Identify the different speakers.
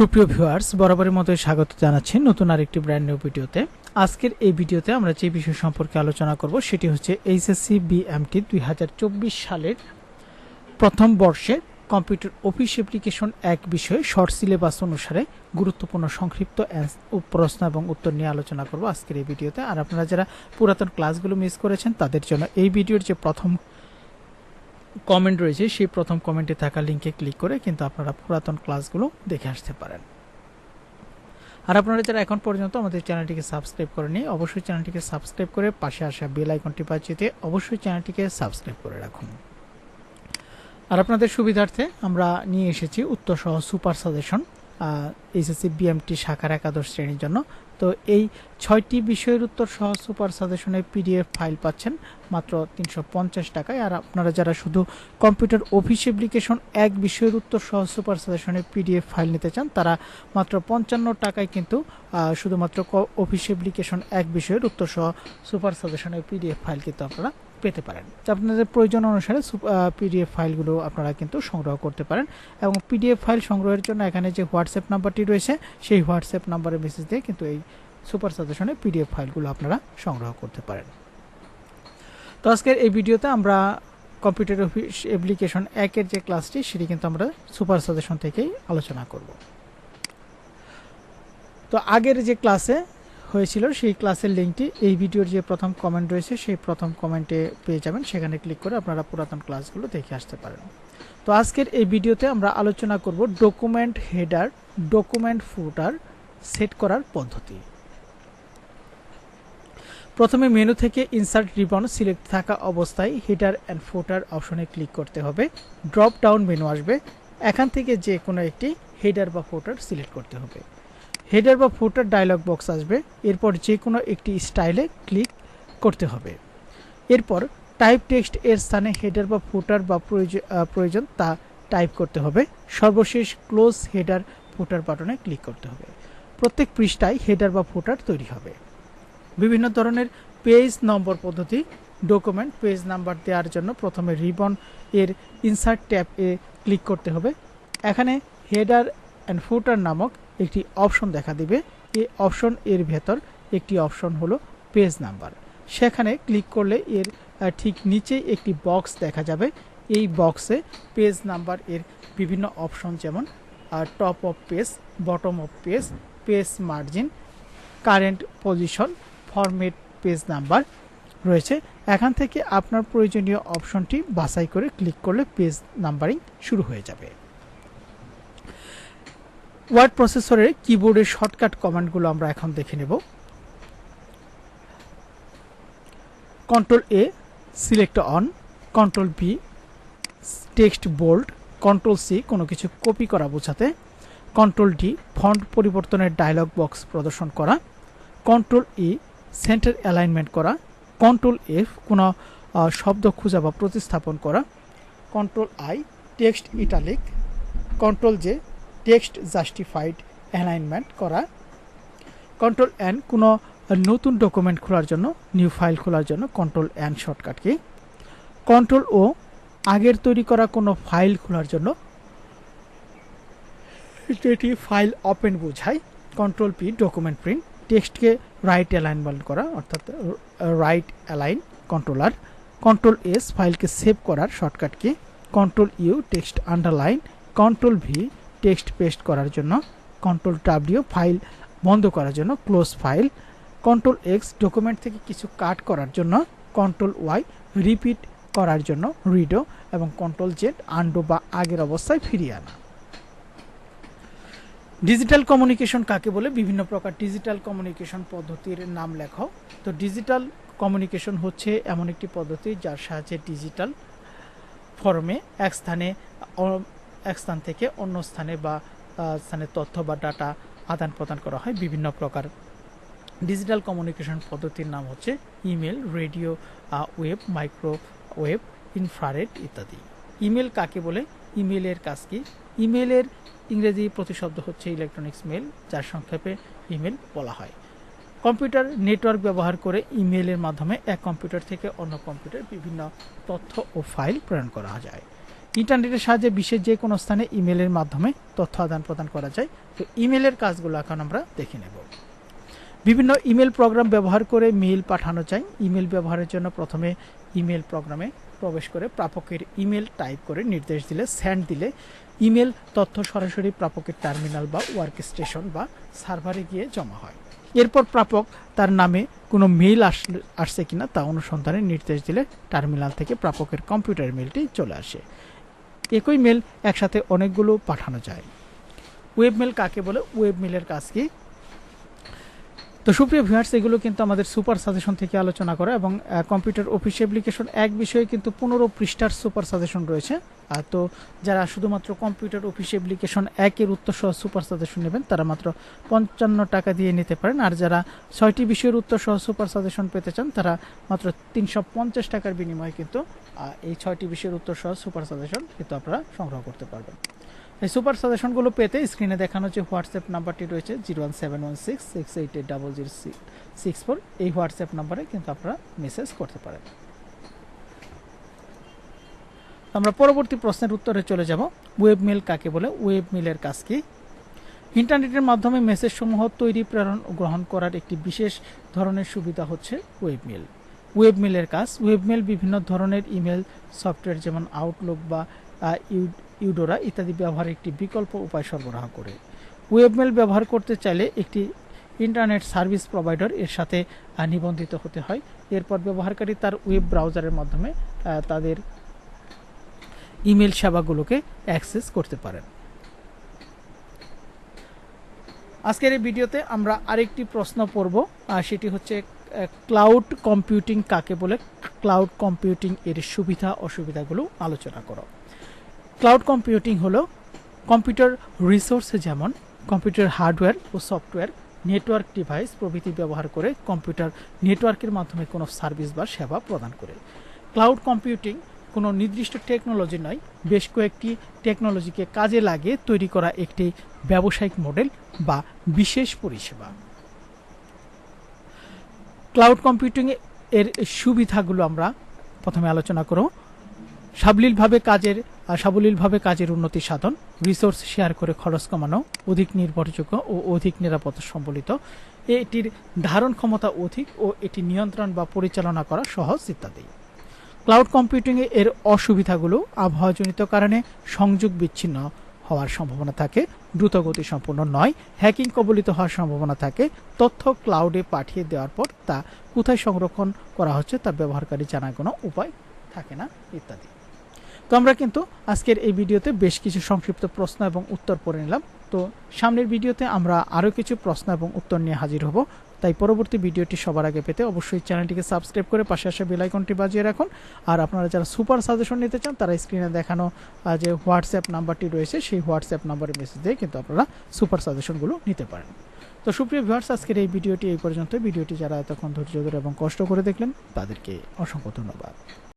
Speaker 1: সুপ্রিয় ভিউয়ার্স, বরাবরের মতোই স্বাগত জানাচ্ছি নতুন আরেকটি ব্র্যান্ড নিউ ভিডিওতে। আজকের এই ভিডিওতে আমরা যে বিষয় সম্পর্কে আলোচনা করব সেটি হচ্ছে এইচএসসি বিএমটি দুই হাজার চব্বিশ সালের প্রথম বর্ষে কম্পিউটার অফিস অ্যাপ্লিকেশন এক বিষয়ে শর্ট সিলেবাস অনুসারে গুরুত্বপূর্ণ সংক্ষিপ্ত প্রশ্ন এবং উত্তর নিয়ে আলোচনা করব আজকের এই ভিডিওতে। আর আপনারা যারা পুরাতন ক্লাসগুলো মিস করেছেন, তাদের জন্য এই ভিডিওর যে প্রথম কমেন্ট রয়েছে, সেই প্রথম কমেন্টে থাকা লিঙ্কে ক্লিক করে কিন্তু আপনারা পুরাতন ক্লাসগুলো দেখে আসতে পারেন। আর আপনারা যারা এখন পর্যন্ত আমাদের চ্যানেলটিকে সাবস্ক্রাইব করেনি অবশ্যই চ্যানেলটিকে সাবস্ক্রাইব করে পাশে আসা বেল আইকনটি বাজিয়ে অবশ্যই চ্যানেলটিকে সাবস্ক্রাইব করে রাখুন। আর আপনাদের সুবিধার্থে আমরা নিয়ে এসেছি উত্তর সহ সুপার সাজেশন এইচএসসি বিএমটি শাখার একাদশ শ্রেণির জন্য। তো এই ছয়টি বিষয়ের উত্তর সহ সুপার সাজেশনের পিডিএফ ফাইল পাচ্ছেন মাত্র তিনশো পঞ্চাশ টাকায়। আর আপনারা যারা শুধু কম্পিউটার অফিস অ্যাপ্লিকেশন এক বিষয়ের উত্তর সহ সুপার সাজেশনের পিডিএফ ফাইল নিতে চান, তারা মাত্র পঞ্চান্ন টাকায় কিন্তু শুধুমাত্র অফিস অ্যাপ্লিকেশন এক বিষয়ের উত্তর সহ সুপার সাজেশনের পিডিএফ ফাইল কিন্তু আপনারা পেতে পারেন। আপনাদের প্রয়োজন অনুসারে পিডিএফ ফাইলগুলো আপনারা কিন্তু সংগ্রহ করতে পারেন এবং পিডিএফ ফাইল সংগ্রহের জন্য এখানে যে হোয়াটসঅ্যাপ নাম্বারটি রয়েছে, সেই হোয়াটসঅ্যাপ নাম্বারে মেসেজ দিয়ে কিন্তু এই সুপার সাজেশনে পিডিএফ ফাইলগুলো আপনারা সংগ্রহ করতে পারেন। তো আজকের এই ভিডিওতে আমরা কম্পিউটার অফিস অ্যাপ্লিকেশন একের যে ক্লাসটি সেটি কিন্তু আমরা সুপার সাজেশন থেকেই আলোচনা করব। তো আগের যে ক্লাসে হয়েছিল, সেই ক্লাসের লিঙ্কটি এই ভিডিওর যে প্রথম কমেন্ট রয়েছে, সেই প্রথম কমেন্টে পেয়ে যাবেন। সেখানে ক্লিক করে আপনারা পুরাতন ক্লাসগুলো দেখে আসতে পারেন। তো আজকের এই ভিডিওতে আমরা আলোচনা করব document header document footer set করার পদ্ধতি। প্রথমে মেনু থেকে ইনসার্ট রিবন সিলেক্ট থাকা অবস্থায় হেডার অ্যান্ড ফুটার অপশনে ক্লিক করতে হবে। ড্রপ ডাউন মেনু আসবে। এখান থেকে যে কোনো একটি হেডার বা ফুটার সিলেক্ট করতে হবে। হেডার বা ফুটার ডায়লগ বক্স আসবে। এরপর যে কোনো একটি স্টাইলে ক্লিক করতে হবে। এরপর টাইপ টেক্সট এর স্থানে হেডার বা ফুটার বা প্রয়োজন তা টাইপ করতে হবে। সর্বশেষ ক্লোজ হেডার ফুটার বাটনে ক্লিক করতে হবে। প্রত্যেক পৃষ্ঠায় হেডার বা ফুটার তৈরি হবে। বিভিন্ন ধরনের পেজ নম্বর পদ্ধতি ডকুমেন্ট পেজ নাম্বার দেওয়ার জন্য প্রথমে রিবন এর ইনসার্ট ট্যাব এ ক্লিক করতে হবে। এখানে হেডার অ্যান্ড ফুটার নামক একটি অপশন দেখা দিবে। এই অপশন এর ভেতর একটি অপশন হলো পেজ নাম্বার। সেখানে ক্লিক করলে এর ঠিক নিচেই একটি বক্স দেখা যাবে। এই বক্সে পেজ নাম্বার এর বিভিন্ন অপশন যেমন top of page bottom of page page margin current position format page number রয়েছে। এখান থেকে আপনার প্রয়োজনীয় অপশনটি বাছাই করে ক্লিক করলে পেজ নাম্বারিং শুরু হয়ে যাবে। ওয়ার্ড প্রসেসরের কিবোর্ডের শর্টকাট কমান্ডগুলো আমরা এখন দেখে নেব। Control A, select all, control B, text bold, control C, কোনো কিছু কপি করা বোঝাতে, কন্ট্রোল ডি, ফন্ট পরিবর্তনের ডায়লগ বক্স প্রদর্শন করা, কন্ট্রোল ই, সেন্টার অ্যালাইনমেন্ট করা, কন্ট্রোল এফ, কোনো শব্দ খোঁজা বা প্রতিস্থাপন করা, control I, text italic, control J text justified alignment করা। কন্ট্রোল এন, কোনো নতুন ডকুমেন্ট খোলার জন্য, নিউ ফাইল খোলার জন্য control N shortcut key? Control O, আগের তৈরি করা কোনো ফাইল খোলার জন্য। যেটি ফাইল ওপেন বোঝায়। Control P, document print. টেক্সটকে right alignment করা, অর্থাৎ right align controller. Control S, ফাইলকে save করার shortcut key? Control U, text underline. Control V text paste করার জন্য কন্ট্রোল ডাব্লিউ ফাইল বন্ধ করার জন্য close file control X document থেকে কিছু কাট করার জন্য কন্ট্রোল ওয়াই রিপিট করার জন্য রিডো এবং কন্ট্রোল জেড আন্ডো বা আগের অবস্থায় ফিরিয়ে আনা। ডিজিটাল কমিউনিকেশন কাকে বলে? বিভিন্ন প্রকার ডিজিটাল কমিউনিকেশন পদ্ধতির নাম লেখো। তো ডিজিটাল কমিউনিকেশন হচ্ছে এমন একটি পদ্ধতি যার সাহায্যে ডিজিটাল ফর্মে এক স্থানে এক স্থান থেকে অন্য স্থানে বা স্থানে তথ্য বা ডাটা আদান প্রদান করা হয় বিভিন্ন প্রকার। ডিজিটাল কমিউনিকেশন পদ্ধতির নাম হচ্ছে email radio wave microwave infrared ইত্যাদি। ইমেল কাকে বলে? ইমেলের কাজ কি? ইমেলের ইংরেজি প্রতিশব্দ হচ্ছে ইলেকট্রনিক্স মেল যার সংক্ষেপে ইমেল বলা হয়। কম্পিউটার নেটওয়ার্ক ব্যবহার করে ইমেলের মাধ্যমে এক কম্পিউটার থেকে অন্য কম্পিউটার বিভিন্ন তথ্য ও ফাইল প্রেরণ করা যায়। ইন্টারনেটের সাহায্যে বিশ্বের যে কোনো স্থানে ইমেলের মাধ্যমে তথ্য আদান প্রদান করা যায়। তো ইমেলের কাজগুলো এখন আমরা দেখে নেব। বিভিন্ন ইমেল প্রোগ্রাম ব্যবহার করে মেইল পাঠানো যায়। ইমেল ব্যবহারের জন্য প্রথমে ইমেল প্রোগ্রামে প্রবেশ করে প্রাপকের ইমেল টাইপ করে নির্দেশ দিলে স্যান্ড দিলে ইমেল তথ্য সরাসরি প্রাপকের টার্মিনাল বা ওয়ার্ক স্টেশন বা সার্ভারে গিয়ে জমা হয়। এরপর প্রাপক তার নামে কোনো মেইল আসলে আসছে কিনা তা অনুসন্ধানের নির্দেশ দিলে টার্মিনাল থেকে প্রাপকের কম্পিউটার মেলটি চলে আসে। একই মেল একসাথে অনেকগুলো পাঠানো যায়। ওয়েব মেল কাকে বলে? ওয়েব মেলের কাজ কি? তো সুপ্রিয় ভিউয়ার্স এগুলো কিন্তু আমাদের সুপার সাজেশন থেকে আলোচনা করা এবং কম্পিউটার অফিস অ্যাপ্লিকেশন এক বিষয়ে কিন্তু পনেরো পৃষ্ঠার সুপার সাজেশন রয়েছে। তো যারা শুধুমাত্র কম্পিউটার অফিস অ্যাপ্লিকেশন একের উত্তর সহ সুপার সাজেশন নেবেন, তারা মাত্র পঞ্চান্ন টাকা দিয়ে নিতে পারেন। আর যারা ছয়টি বিষয়ের উত্তর সহ সুপার সাজেশন পেতে চান, তারা মাত্র তিনশো পঞ্চাশ টাকার বিনিময়ে কিন্তু এই ছয়টি বিষয়ের উত্তর সহ সুপার সাজেশন কিন্তু আপনারা সংগ্রহ করতে পারবেন। এই সুপার সাজেশনগুলো পেতে স্ক্রিনে দেখানো যে হোয়াটসঅ্যাপ নাম্বারটি রয়েছে zero one seven one six six eight eight double zero six. Four এই হোয়াটসঅ্যাপ নাম্বারে কিন্তু আপনারা মেসেজ করতে পারেন। আমরা পরবর্তী প্রশ্নের উত্তরে চলে যাব। ওয়েব মেল কাকে বলে? ওয়েব মেলের কাজ কি? ইন্টারনেটের মাধ্যমে মেসেজ সমূহ তৈরি, প্রেরণ গ্রহণ করার একটি বিশেষ ধরনের সুবিধা হচ্ছে ওয়েব মেল। ওয়েব মেলের কাজ, ওয়েব মেল বিভিন্ন ধরনের ইমেল, সফটওয়্যার যেমন আউটলুক বা ইউডোরা ইত্যাদি ব্যবহারের একটি বিকল্প উপায় সরবরাহ করে। ওয়েবমেল ব্যবহার করতে চাইলে একটি ইন্টারনেট সার্ভিস প্রোভাইডার এর সাথে নিবন্ধিত হতে হয়। এরপর ব্যবহারকারী তার ওয়েব ব্রাউজারের মাধ্যমে তাদের ইমেল সেবাগুলোকে অ্যাক্সেস করতে পারেন। আজকের এই ভিডিওতে আমরা আরেকটি প্রশ্ন পড়ব সেটি হচ্ছে ক্লাউড কম্পিউটিং কাকে বলে? ক্লাউড কম্পিউটিং এর সুবিধা অসুবিধাগুলো আলোচনা করো। ক্লাউড কম্পিউটিং হলো কম্পিউটার রিসোর্স যেমন কম্পিউটার হার্ডওয়্যার ও সফটওয়্যার নেটওয়ার্ক ডিভাইস প্রভৃতি ব্যবহার করে কম্পিউটার নেটওয়ার্কের মাধ্যমে কোনো সার্ভিস বা সেবা প্রদান করে। ক্লাউড কম্পিউটিং কোনো নির্দিষ্ট টেকনোলজি নয়, বেশ কয়েকটি টেকনোলজিকে কাজে লাগে তৈরি করা একটি ব্যবসায়িক মডেল বা বিশেষ পরিষেবা। ক্লাউড কম্পিউটিং এর সুবিধাগুলো আমরা প্রথমে আলোচনা করব। সাবলীলভাবে কাজের সাবলীলভাবে কাজের উন্নতি সাধন রিসোর্স শেয়ার করে খরচ কমানো, অধিক নির্ভরযোগ্য ও অধিক নিরাপত্তা সম্বলিত। এটির ধারণ ক্ষমতা অধিক ও এটি নিয়ন্ত্রণ বা পরিচালনা করা সহজ ইত্যাদি। ক্লাউড কম্পিউটিং এর অসুবিধাগুলো আবহাওয়াজনিত কারণে সংযোগ বিচ্ছিন্ন হওয়ার সম্ভাবনা থাকে, দ্রুতগতি সম্পূর্ণ নয় হ্যাকিং কবলিত হওয়ার সম্ভাবনা থাকে, তথ্য ক্লাউডে পাঠিয়ে দেওয়ার পর তা কোথায় সংরক্ষণ করা হচ্ছে তা ব্যবহারকারী জানার কোনো উপায় থাকে না, ইত্যাদি। তো আমরা কিন্তু আজকের এই ভিডিওতে বেশ কিছু সংক্ষিপ্ত প্রশ্ন এবং উত্তর পড়ে নিলাম। তো সামনের ভিডিওতে আমরা আরও কিছু প্রশ্ন এবং উত্তর নিয়ে হাজির হব। তাই পরবর্তী ভিডিওটি সবার আগে পেতে অবশ্যই চ্যানেলটিকে সাবস্ক্রাইব করে পাশে আসা বেলাইকনটি বাজিয়ে রাখুন। আর আপনারা যারা সুপার সাজেশন নিতে চান, তারা স্ক্রিনে দেখানো যে হোয়াটসঅ্যাপ নাম্বারটি রয়েছে, সেই হোয়াটসঅ্যাপ নাম্বারে মেসেজ দিয়ে কিন্তু আপনারা সুপার সাজেশনগুলো নিতে পারেন। তো সুপ্রিয় ভিউয়ার্স আজকের এই ভিডিওটি এই পর্যন্ত ভিডিওটি যারা এতক্ষণ ধৈর্য ধরে এবং কষ্ট করে দেখলেন, তাদেরকে অসংখ্য ধন্যবাদ।